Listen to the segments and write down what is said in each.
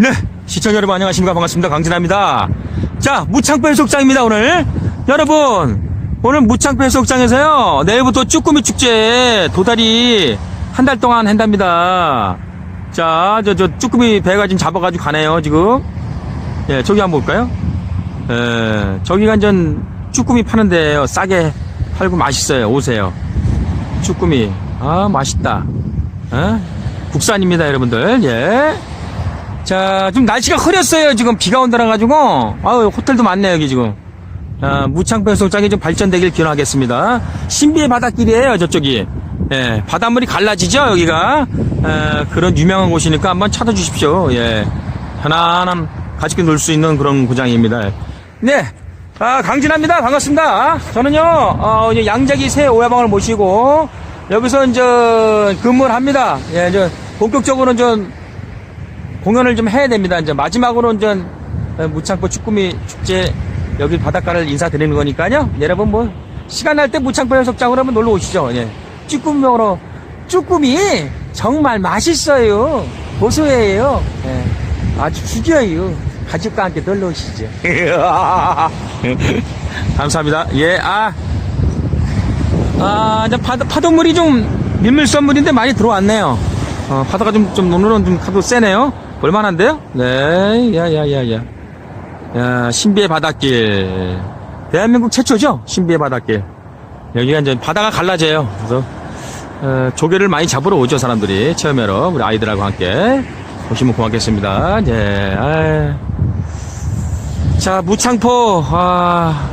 네, 시청자 여러분 안녕하십니까 반갑습니다 강진아입니다. 자 무창포 해수욕장입니다 오늘 여러분 오늘 무창포 해수욕장에서요 내일부터 쭈꾸미 축제 도다리 한 달 동안 한답니다. 자 저 저 쭈꾸미 배가 지금 잡아가지고 가네요 지금. 예 저기 한번 볼까요? 예 저기가 전 쭈꾸미 파는데요 싸게 팔고 맛있어요 오세요. 쭈꾸미 아 맛있다. 어? 국산입니다 여러분들 예. 자, 좀 날씨가 흐렸어요. 지금 비가 온다라 가지고. 아유, 호텔도 많네요, 여기 지금. 아, 무창포 해수욕장이 좀 발전되길 기원하겠습니다. 신비의 바닷길이에요, 저쪽이. 예, 바닷물이 갈라지죠, 여기가. 에, 그런 유명한 곳이니까 한번 찾아주십시오. 예. 편안한 가족끼리 놀수 있는 그런 구장입니다. 네. 아, 강진아입니다. 반갑습니다. 저는요, 어, 양재기 새 오야방을 모시고, 여기서 이제 근무를 합니다. 예, 이제 본격적으로는 좀 공연을 좀 해야 됩니다. 이제 마지막으로 이제 무창포 쭈꾸미 축제 여기 바닷가를 인사드리는 거니까요. 여러분 뭐 시간 날 때 무창포 해수욕장으로 한번 놀러 오시죠. 예. 쭈꾸미 먹으러 쭈꾸미 정말 맛있어요. 고소해요. 예. 아주 죽여요. 가족과 함께 놀러 오시죠. 감사합니다. 예, 아. 아, 이제 파도, 파도물이 좀 밀물선물인데 많이 들어왔네요. 어, 파도가 좀, 좀 오늘은 좀 파도 세네요. 볼만한데요? 네, 야, 야, 야, 야. 야, 신비의 바닷길. 대한민국 최초죠? 신비의 바닷길. 여기가 이제 바다가 갈라져요. 그래서, 어, 조개를 많이 잡으러 오죠, 사람들이. 체험하러. 우리 아이들하고 함께. 오시면 고맙겠습니다. 예, 아이. 자, 무창포, 아.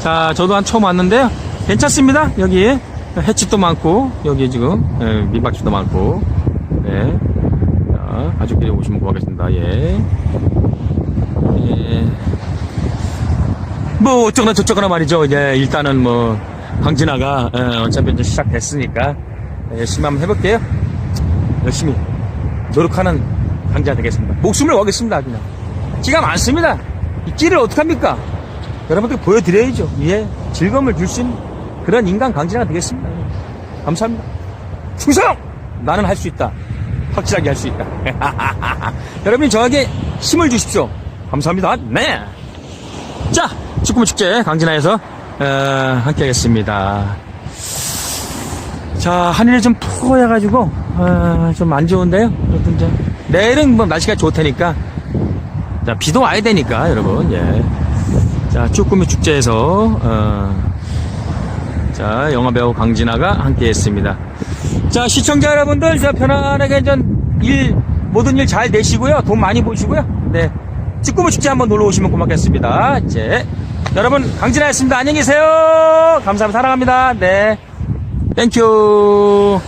자, 저도 한 처음 왔는데요. 괜찮습니다. 여기 햇빛도 많고 여기 지금 예, 민박집도 많고 네. 자, 가족끼리 오시면 고맙겠습니다. 예. 예. 뭐 어쩌거나 저쩌거나 말이죠. 예, 일단은 뭐 강진아가 예, 어차피 이제 시작됐으니까 열심히 한번 해볼게요. 열심히 노력하는 강자 되겠습니다. 목숨을 걸겠습니다. 그냥 기가 많습니다. 이 길을 어떻게 합니까? 여러분들 보여드려야죠. 예, 즐거움을 줄 수 있는 그런 인간 강진아가 되겠습니다. 감사합니다. 충성! 나는 할 수 있다. 확실하게 할 수 있다. 여러분이 저에게 힘을 주십시오. 감사합니다. 네. 자, 축구부 축제 강진아에서 어, 함께 하겠습니다. 자, 하늘이 좀 푸고해가지고 어, 좀안 좋은데요. 여튼 이제 내일은 뭐 날씨가 좋다니까 자, 비도 와야 되니까 여러분. 예. 자, 쭈꾸미 축제에서 어, 자, 영화 배우 강진아가 함께 했습니다. 자, 시청자 여러분들, 자, 편안하게 전 일, 모든 일 잘 되시고요. 돈 많이 보시고요. 네. 쭈꾸미 축제 한번 놀러 오시면 고맙겠습니다. 이제, 여러분, 강진아였습니다. 안녕히 계세요. 감사합니다. 사랑합니다. 네. 땡큐.